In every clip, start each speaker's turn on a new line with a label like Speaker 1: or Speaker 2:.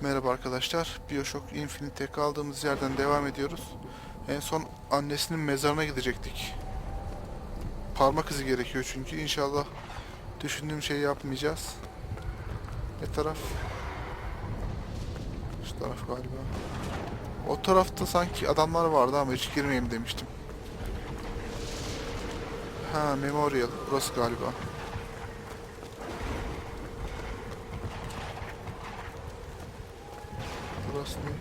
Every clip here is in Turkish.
Speaker 1: Merhaba arkadaşlar. Bioshock Infinite'e kaldığımız yerden devam ediyoruz. En son annesinin mezarına gidecektik. Parmak izi gerekiyor çünkü. İnşallah düşündüğüm şeyi yapmayacağız. Ne taraf? Şu taraf galiba. O tarafta sanki adamlar vardı ama hiç girmeyeyim demiştim. Ha Memorial. Burası galiba. Burası ne?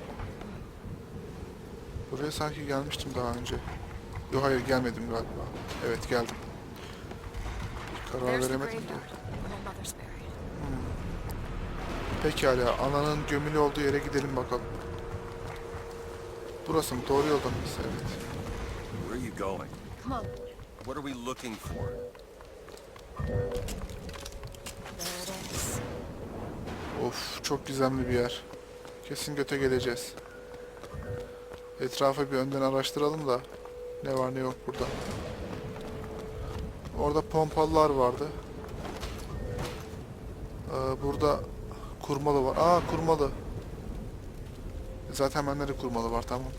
Speaker 1: Buraya sanki gelmiştim daha önce. Yok hayır gelmedim galiba. Evet geldim. Karar veremedim de.
Speaker 2: buried.
Speaker 1: Pekala ananın gömülü olduğu yere gidelim bakalım. Burası mı? Doğru yolda mıyız? Evet.
Speaker 3: Where are you going?
Speaker 2: Come on.
Speaker 3: What are we looking for?
Speaker 1: Of çok gizemli bir yer. Kesin göte geleceğiz. Etrafı bir önden araştıralım da ne var ne yok burada. Orada pompalılar vardı. Ee, burada kurmalı var. Aa kurmalı. Zaten bende de kurmalı var tamam.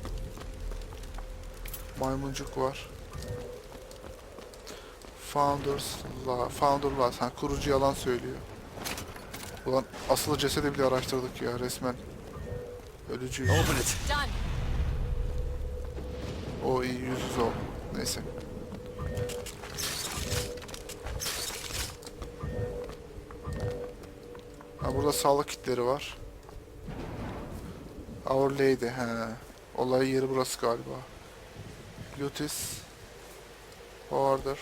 Speaker 1: Maymuncuk var. Founders la, Founder Last. Ha, kurucu yalan söylüyor. Ulan asılı cesedi bile araştırdık ya resmen. Ölücü.
Speaker 3: Open it.
Speaker 2: Done.
Speaker 1: O iyi yüz yüze ol. Neyse. Ha burada sağlık kitleri var. Our Lady he. Olay yeri burası galiba. Lutis. Order.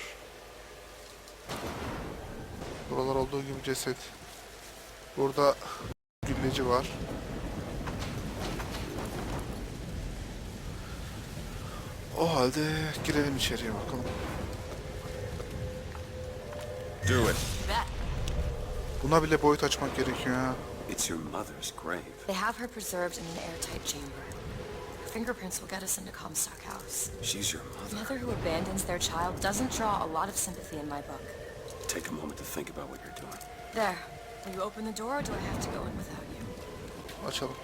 Speaker 1: Buralar olduğu gibi ceset. Burada gülleci var. O halde girelim içeriye bakalım.
Speaker 3: Do it.
Speaker 1: Buna bile boyut açmak gerekiyor ha.
Speaker 3: It's your mother's grave.
Speaker 2: They have her preserved in an airtight chamber. Her fingerprints will get us into Comstock House.
Speaker 3: She's your
Speaker 2: A
Speaker 3: mother.
Speaker 2: mother who abandons their child doesn't draw a lot of sympathy in my book.
Speaker 3: Take a moment to think about what you're doing.
Speaker 2: There. Will you open the door or do I have to go in without you?
Speaker 1: Açalım.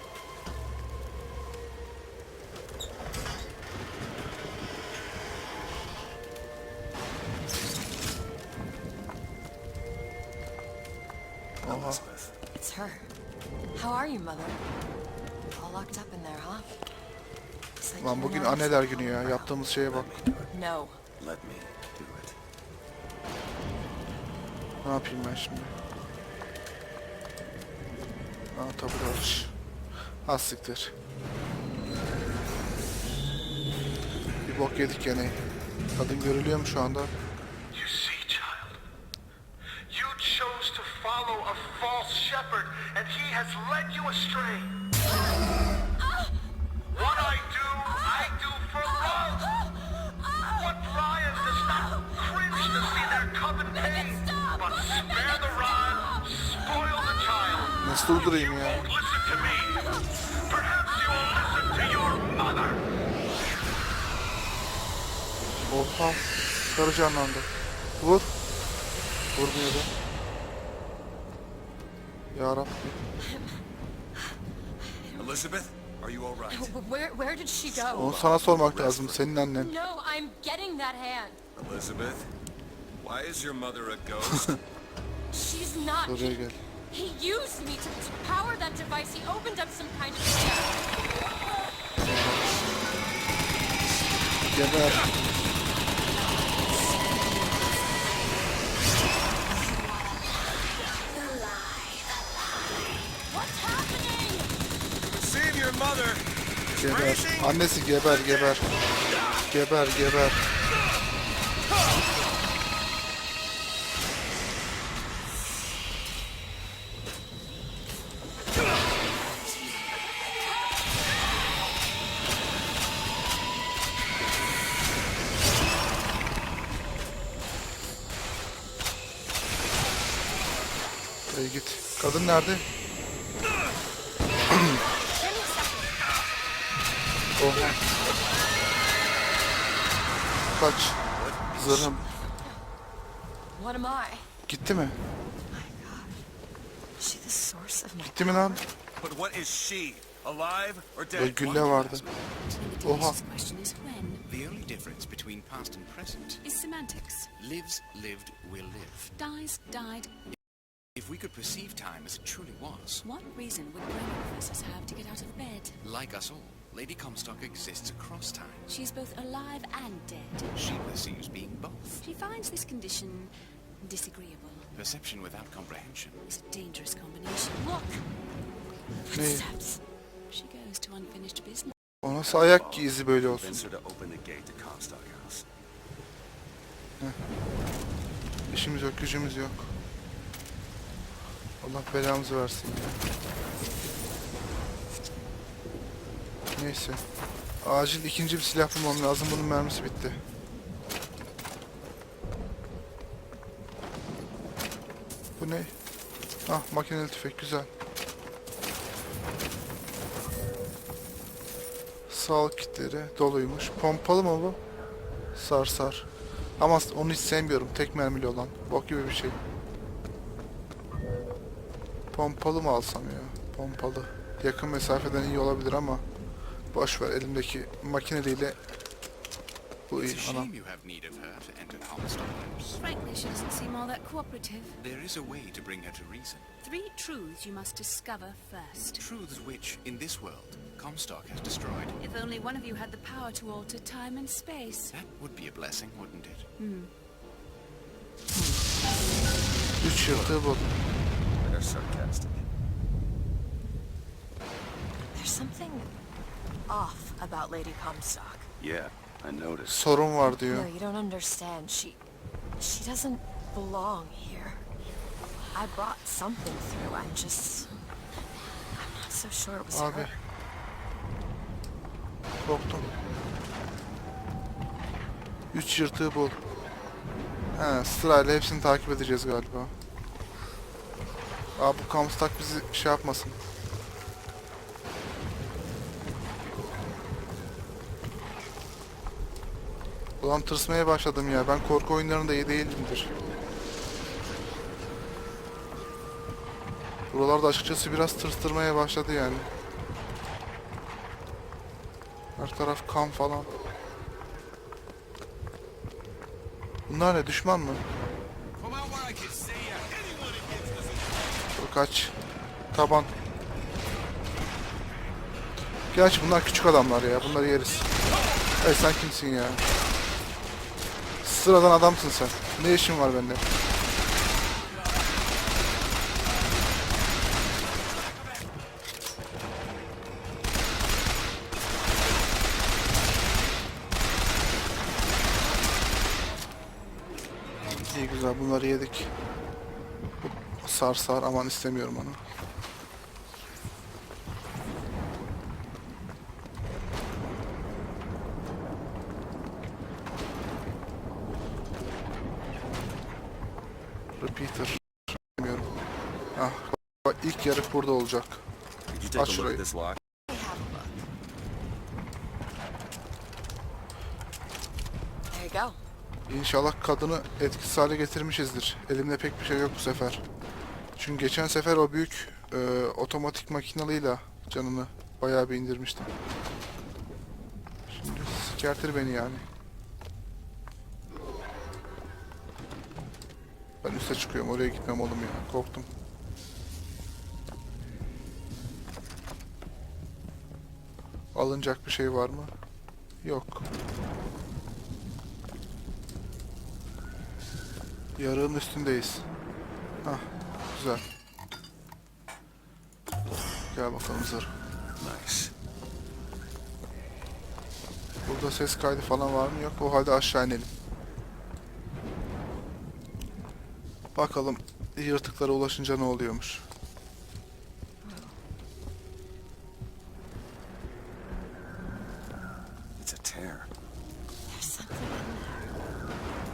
Speaker 2: Are you, mother? All locked up in there, huh?
Speaker 1: Lan bugün anneler günü ya. Yaptığımız şeye bak.
Speaker 2: No.
Speaker 3: Let me do it.
Speaker 1: Ne yapayım ben şimdi? Aa tabi alış. Az siktir. Bir bok yedik gene. Kadın görülüyor mu şu anda?
Speaker 4: You see, child, you chose to follow a false shepherd, and he has led you astray. What I do, I do for love. What Brian does not cringe to see their coven pain, but spare the rod, spoil the child.
Speaker 1: Nasıl durdurayım ya?
Speaker 4: Listen to me. Perhaps you will listen to your mother.
Speaker 1: Oha. Sarı canlandı. Vur. Vurmuyor da.
Speaker 3: Elizabeth, are you all right?
Speaker 2: Wh- Where where did she go?
Speaker 1: Onu sana sormak lazım. Senin annen.
Speaker 2: No, I'm getting that hand.
Speaker 3: Elizabeth, why is your mother a ghost?
Speaker 2: She's not.
Speaker 1: Buraya gel.
Speaker 2: He used me to, to power that device. He opened up some kind of.
Speaker 1: Geber. Geber. Annesi geber geber. Geber geber. Ey git. Kadın nerede? Kaç. Zırhım.
Speaker 2: What am I?
Speaker 1: Gitti mi?
Speaker 2: Is she the source of my
Speaker 1: Gitti mi lan?
Speaker 3: But what is she? Alive or
Speaker 1: Böyle
Speaker 3: dead?
Speaker 1: gülle vardı.
Speaker 5: The
Speaker 1: Oha.
Speaker 5: easiest question is when.
Speaker 6: The only difference between past and present
Speaker 5: Is semantics.
Speaker 6: lives, lived, will live.
Speaker 5: Dies, died.
Speaker 6: If we could perceive time as it truly was,
Speaker 5: What reason would brain professors have to get out of bed?
Speaker 6: like us all, Lady Comstock exists across time.
Speaker 5: She's both alive and dead.
Speaker 6: She perceives being both.
Speaker 5: She finds this condition disagreeable.
Speaker 6: Perception without comprehension.
Speaker 5: It's a dangerous combination. Look! Footsteps. She goes to unfinished business.
Speaker 1: O nasıl ayak ki izi böyle olsun?
Speaker 3: House.
Speaker 1: İşimiz yok, gücümüz yok. Allah belamızı versin ya. Neyse. Acil ikinci bir silah bulmam lazım. Bunun mermisi bitti. Bu ne? Ah makineli tüfek güzel. Sağlık kitleri doluymuş. Pompalı mı bu? Sar sar. Ama onu hiç sevmiyorum. Tek mermili olan. Bok gibi bir şey. Pompalı mı alsam ya? Pompalı. Yakın mesafeden iyi olabilir ama boş ver elimdeki makineliyle bu iyi anam.
Speaker 5: Frankly, she doesn't seem all that cooperative.
Speaker 6: There is a way to bring her to reason.
Speaker 5: Three truths you must discover first.
Speaker 6: Truths which, in this world, Comstock has destroyed.
Speaker 5: If only one of you had the power to alter time and space.
Speaker 6: That would be a blessing, wouldn't it?
Speaker 1: Üç yırtığı bul.
Speaker 3: They're sarcastic.
Speaker 2: There's something off about Lady Comstock.
Speaker 3: Yeah, I noticed.
Speaker 1: Sorun var diyor.
Speaker 2: No, you don't understand. She she doesn't belong here. I brought something through. I'm just I'm not so sure it was
Speaker 1: Abi.
Speaker 2: her.
Speaker 1: Korktum. Üç yırtığı bul. He sırayla hepsini takip edeceğiz galiba. Abi bu Comstock bizi şey yapmasın. Ulan tırsmaya başladım ya. Ben korku oyunlarında iyi değilimdir. Buralarda açıkçası biraz tırstırmaya başladı yani. Her taraf kan falan. Bunlar ne düşman mı? Kaç. Taban. Gerçi bunlar küçük adamlar ya. Bunları yeriz. Ey sen kimsin ya? Sıradan adamsın sen. Ne işin var bende? İyi güzel bunları yedik. Sar sar aman istemiyorum onu. Repeater. Bilmiyorum. Ah bak ilk yarık burada olacak. Aç şurayı. İnşallah kadını etkisiz hale getirmişizdir. Elimde pek bir şey yok bu sefer. Çünkü geçen sefer o büyük e, otomatik makinalıyla canını bayağı bir indirmiştim. Şimdi sikertir beni yani. Ben üste çıkıyorum oraya gitmem oğlum ya korktum. Alınacak bir şey var mı? Yok. Yarığın üstündeyiz. Hah, güzel. Gel bakalım zırh.
Speaker 3: Nice.
Speaker 1: Burada ses kaydı falan var mı? Yok. O halde aşağı inelim. Bakalım yırtıklara ulaşınca ne oluyormuş.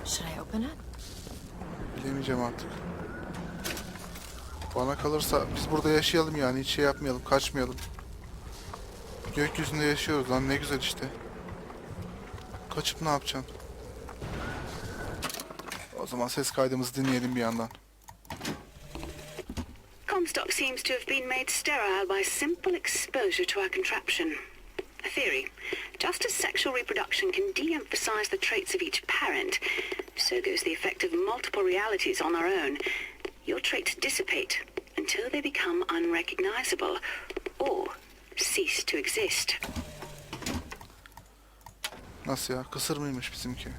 Speaker 2: Should I open it?
Speaker 1: Bilemeyeceğim artık. Bana kalırsa biz burada yaşayalım yani hiç şey yapmayalım, kaçmayalım. Gökyüzünde yaşıyoruz lan ne güzel işte. Kaçıp ne yapacaksın? O zaman ses kaydımızı dinleyelim bir yandan.
Speaker 7: Comstock Comstock seems to have been made sterile by simple exposure to our contraption. A theory. Just as sexual reproduction can de-emphasize the traits of each parent, so goes the effect of multiple realities on our own. Your traits dissipate until they become unrecognizable or cease to exist.
Speaker 1: Nasıl ya? Kısır mıymış bizimki?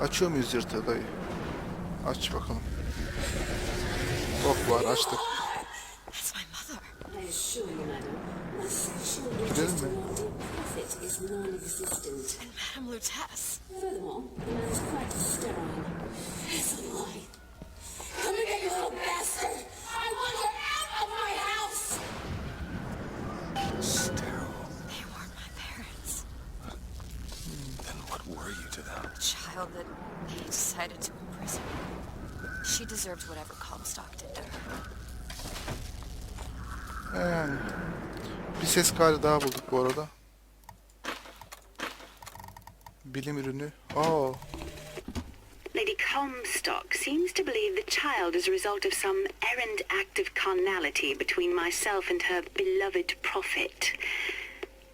Speaker 1: Açıyor muyuz yırtığı dayı? Aç bakalım. Ok var açtık. Gidelim mi?
Speaker 8: Profit is non-existent.
Speaker 2: And Madame Lutece.
Speaker 8: Furthermore, the man is quite sterile. It's a lie. Come here, you little bastard! I want you out of my house!
Speaker 3: Sterile.
Speaker 2: They weren't my parents.
Speaker 3: Then what were you to them?
Speaker 2: A child that he decided to imprison. She deserved whatever Comstock did to her.
Speaker 1: Bir ses kaydı daha bulduk bu arada. Bilim ürünü. Aa,
Speaker 7: Lady Comstock seems to believe the child is a result of some errant act of carnality between myself and her beloved prophet.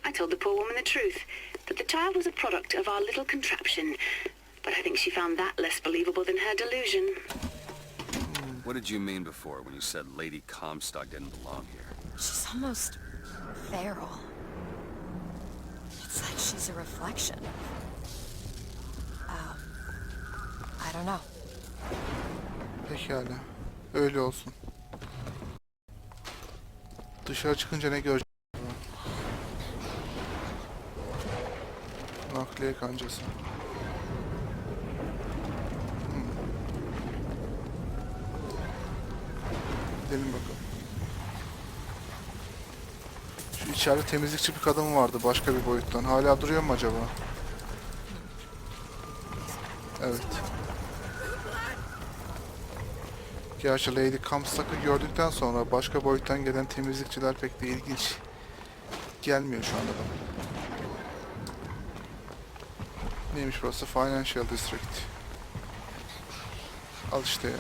Speaker 7: I told the poor woman the truth, that the child was a product of our little contraption, but I think she found that less believable than her delusion.
Speaker 3: What did you mean before when you said Lady Comstock didn't belong here?
Speaker 2: She's almost feral. It's like she's a reflection. Don't know.
Speaker 1: pekala. Öyle olsun. Dışarı çıkınca ne göreceğiz? Nakliye kancası. Hmm. Gidelim bakalım. Şu içeride temizlikçi bir kadın vardı başka bir boyuttan. Hala duruyor mu acaba? Evet. Gerçi Lady Comstock'ı gördükten sonra başka boyuttan gelen temizlikçiler pek de ilginç gelmiyor şu anda bana. Neymiş burası? Financial District. Al işte ya.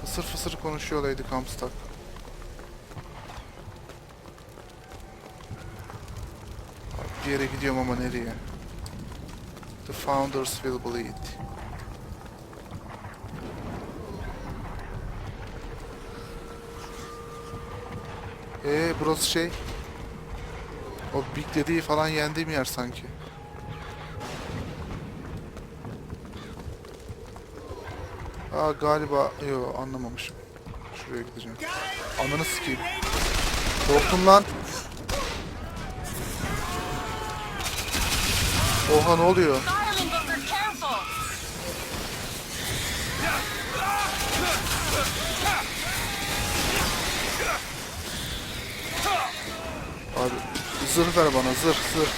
Speaker 1: Fısır fısır konuşuyor Lady Comstock. Bir yere gidiyorum ama nereye? The founders will bleed. Ee burası şey. O Big Daddy'yi falan yendiğim yer sanki. Aa galiba yo anlamamışım. Şuraya gideceğim. Ananı sikeyim. Korktum lan. Oha ne oluyor? Abi zırh ver bana zırh zırh.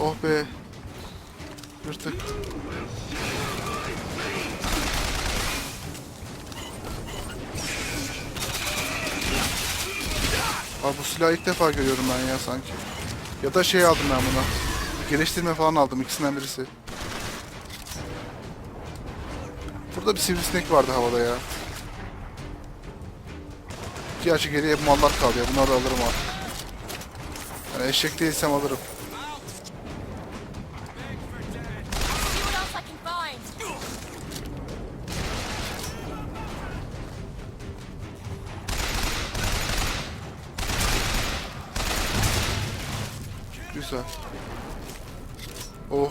Speaker 1: Oh be. Yırtık. Abi bu silahı ilk defa görüyorum ben ya sanki. Ya da şey aldım ben buna. Geliştirme falan aldım ikisinden birisi. Burada bir sivrisinek vardı havada ya. Gerçi geriye mallar kaldı ya. Bunları da alırım artık. Yani eşek değilsem alırım.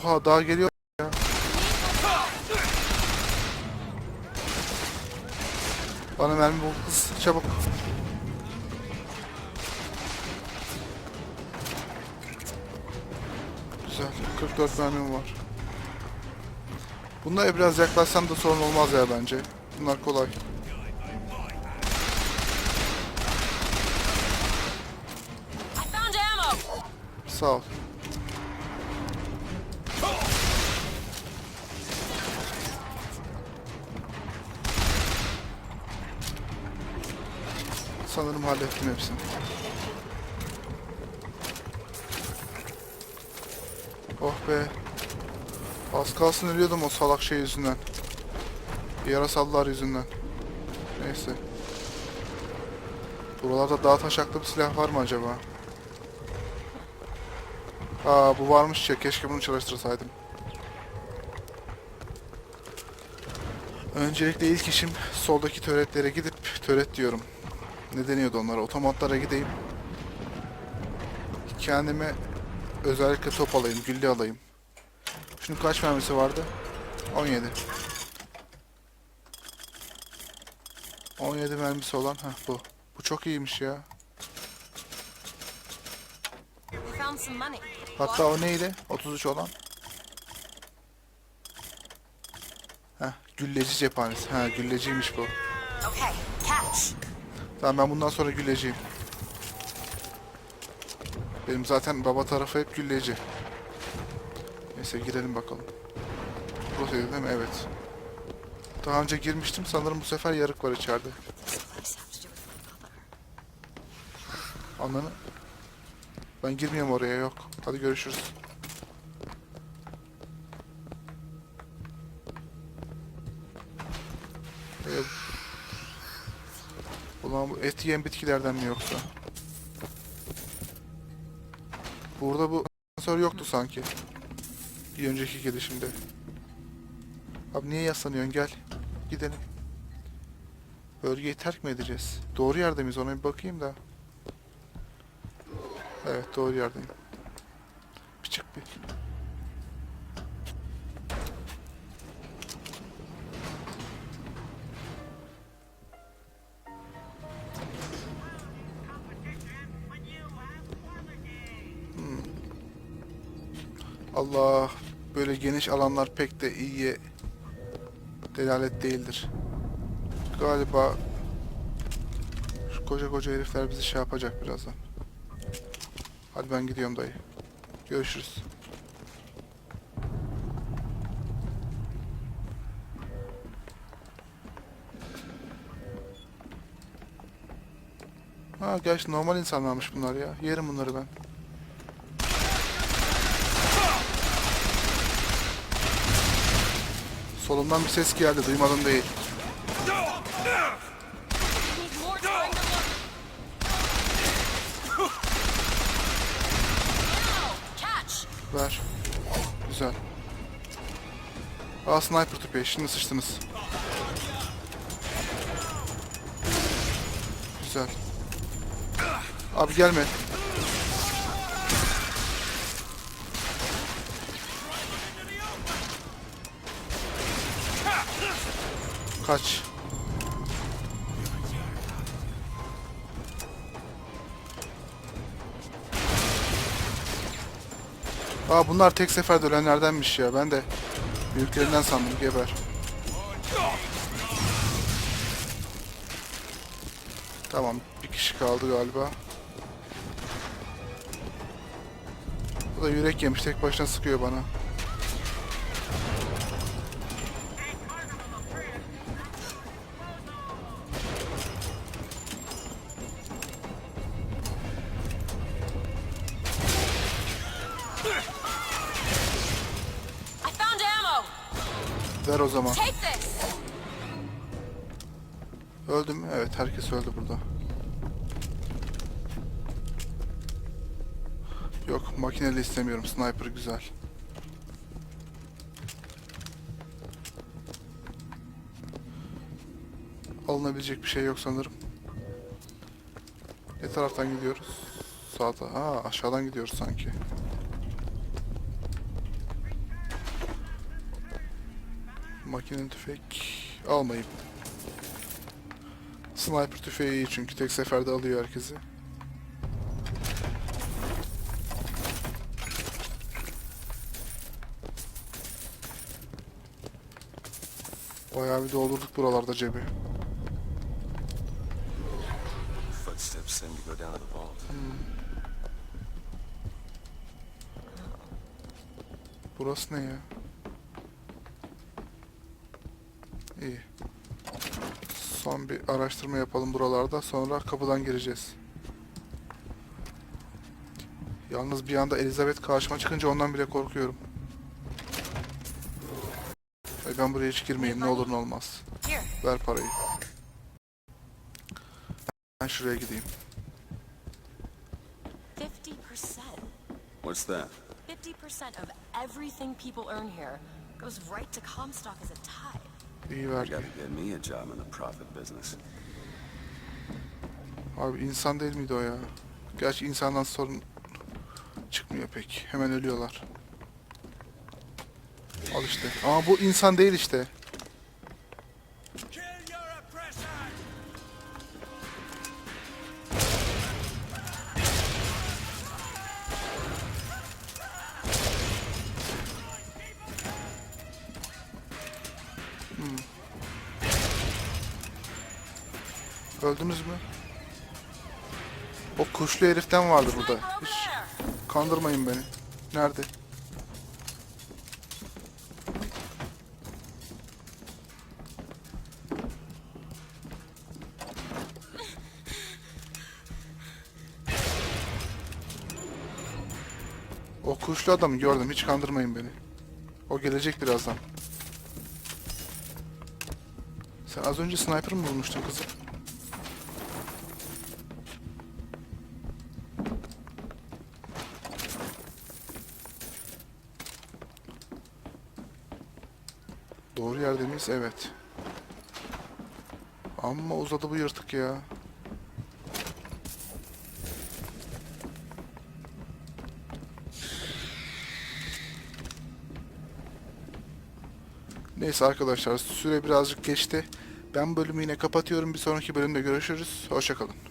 Speaker 1: Oha daha geliyor ya. Bana mermi bul kız çabuk. Güzel. 44 mermim var. Bunlara biraz yaklaşsam da sorun olmaz ya bence. Bunlar kolay. Sağ ol. Hallettim hepsini. Oh be. Az kalsın ölüyordum o salak şey yüzünden. Yarasallar yüzünden. Neyse. Buralarda daha taşaklı bir silah var mı acaba? Aa bu varmış ya keşke bunu çalıştırsaydım. Öncelikle ilk işim soldaki töretlere gidip töret diyorum. Ne deniyordu onlara? Otomatlara gideyim. Kendime özellikle top alayım, gülle alayım. Şunun kaç mermisi vardı? 17. 17 mermisi olan ha bu. Bu çok iyiymiş ya. Hatta o neydi? 33 olan. Heh, gülleci cephanesi. Ha, gülleciymiş bu.
Speaker 2: Okay, catch.
Speaker 1: Tamam ben bundan sonra gülleciyim. Benim zaten baba tarafı hep gülleci. Neyse girelim bakalım. Burasıydı değil mi? Evet. Daha önce girmiştim. Sanırım bu sefer yarık var içeride. Ananı. Ben girmiyorum oraya yok. Hadi görüşürüz. Bu et yiyen bitkilerden mi yoksa? Burada bu asansör yoktu sanki. Bir önceki gelişimde. Abi niye yaslanıyorsun gel. Gidelim. Bölgeyi terk mi edeceğiz? Doğru yerde miyiz ona bir bakayım da. Evet doğru yerdeyim. Bir çık bir. Allah böyle geniş alanlar pek de iyiye delalet değildir. Galiba şu koca koca herifler bizi şey yapacak birazdan. Hadi ben gidiyorum dayı. Görüşürüz. Ha gerçi normal insanlarmış bunlar ya. Yerim bunları ben. Solumdan bir ses geldi. Duymadım değil. Ver. Güzel. Aa sniper tüpü. Şimdi sıçtınız. Güzel. Abi gelme. Kaç. Aa bunlar tek seferde ölenlerdenmiş ya. Ben de büyüklerinden sandım. Geber. Tamam. Bir kişi kaldı galiba. Bu da yürek yemiş. Tek başına sıkıyor bana. Zaman. Öldü mü? Evet. Herkes öldü burada. Yok. Makineli istemiyorum. Sniper güzel. Alınabilecek bir şey yok sanırım. Ne taraftan gidiyoruz? Sağda. Aa aşağıdan gidiyoruz sanki. Makine tüfek almayayım. Sniper tüfeği iyi çünkü tek seferde alıyor herkesi. Bayağı bir doldurduk buralarda cebi.
Speaker 3: Vault.
Speaker 1: Burası ne ya? Bir araştırma yapalım buralarda. Sonra kapıdan gireceğiz. Yalnız bir anda Elizabeth karşıma çıkınca ondan bile korkuyorum. Ay ben buraya hiç girmeyeyim ne olur ne olmaz. Ver parayı. Ben şuraya gideyim.
Speaker 2: 50%.
Speaker 3: What's that?
Speaker 2: 50% of everything people earn here goes right to Comstock as a tithe.
Speaker 1: İyi vergi. Abi insan değil miydi o ya? Gerçi insandan sorun çıkmıyor pek. Hemen ölüyorlar. Al işte. Ama bu insan değil işte. Öldünüz mü? O kuşlu heriften vardı burada. Hiç kandırmayın beni. Nerede? O kuşlu adamı gördüm. Hiç kandırmayın beni. O gelecek birazdan. Sen az önce sniper mı bulmuştun kızım? Doğru yerde miyiz? Evet. Amma uzadı bu yırtık ya. Neyse arkadaşlar süre birazcık geçti. Ben bölümü yine kapatıyorum. Bir sonraki bölümde görüşürüz. Hoşçakalın.